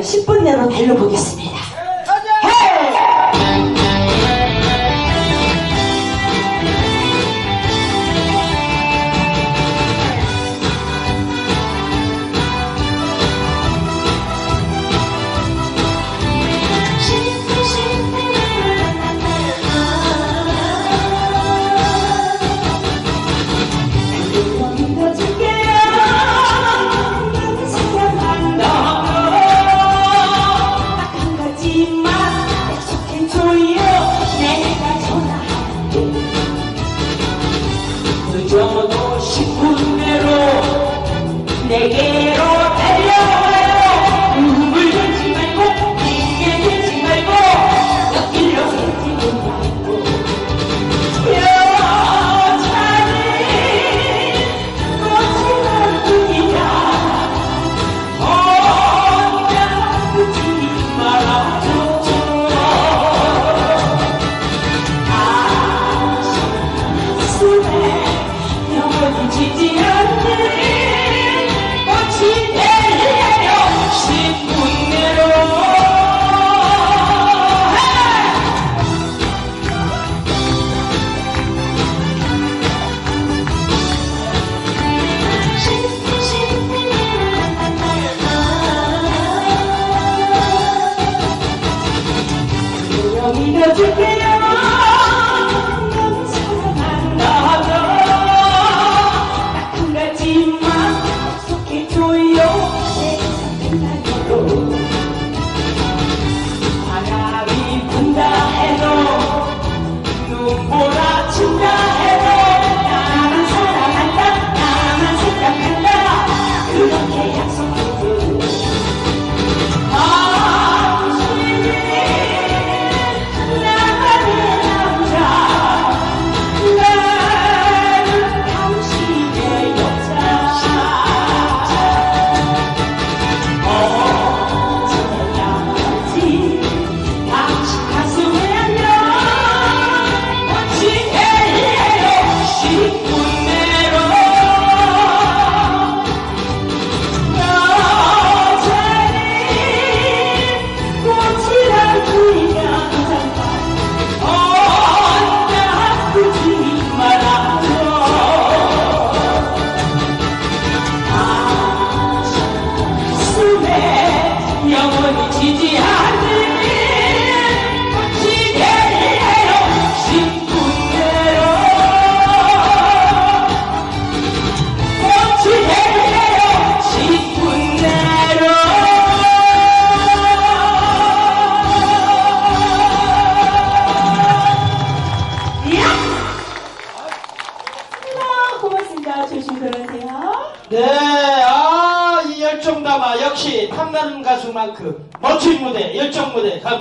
10분 내로 달려보겠습니다. Yeah. Thank you. 여러분이 지지하는 시대예요 신분대로 정치예요 신분대로 야! 고맙습니다. 조심 들어가세요. 네. 담아 역시 탐나는 가수만큼 멋진 무대, 열정 무대 감사.